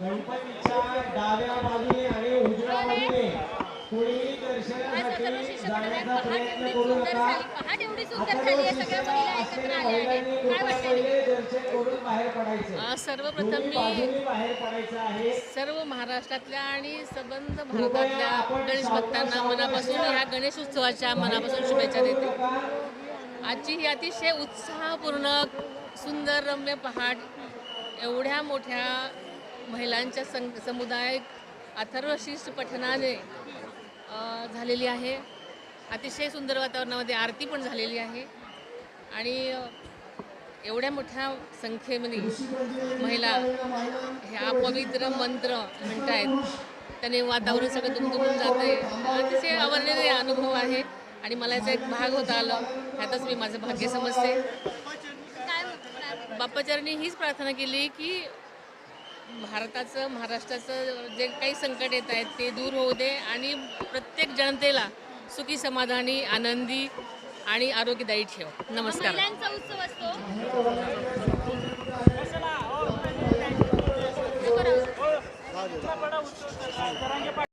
गणपतीच्या डाव्या बाजूने आणि उजव्या बाजूने कोणीही दर्शनासाठी जाण्याचा प्रयत्न करू नका. सर्वप्रथम मी सर्व महाराष्ट्रातल्या आणि संबंध भारतातल्या गणेश भक्तांना मनापासून ह्या गणेश उत्सवाच्या मनापासून शुभेच्छा देते. आजची ही अतिशय उत्साहपूर्ण सुंदर रम्य पहाट एवढ्या मोठ्या महिलांच्या सं समुदाय अथर्वशीष पठणाने अ, झालेली आहे. अतिशय सुंदर वातावरणामध्ये आरती पण झालेली आहे. आणि एवढ्या मोठ्या संख्येमध्ये महिला हे अपवित्र मंत्र म्हणतायत. त्याने वातावरण सगळं दुमदुमून जाते अतिशय अवर्णनीय अनुभव आहे. आणि मला याचा एक भाग होता आलं. ह्यातच मी माझं भाग्य समजते. बाप्पाचरणी हीच प्रार्थना केली की भारताचं महाराष्ट्राचं जे काही संकट येत आहेत ते दूर होऊ दे आणि प्रत्येक जनतेला सुखी समाधानी आनंदी आणि आरोग्यदायी ठेव. नमस्कार. महिलांचा उत्सव असतो.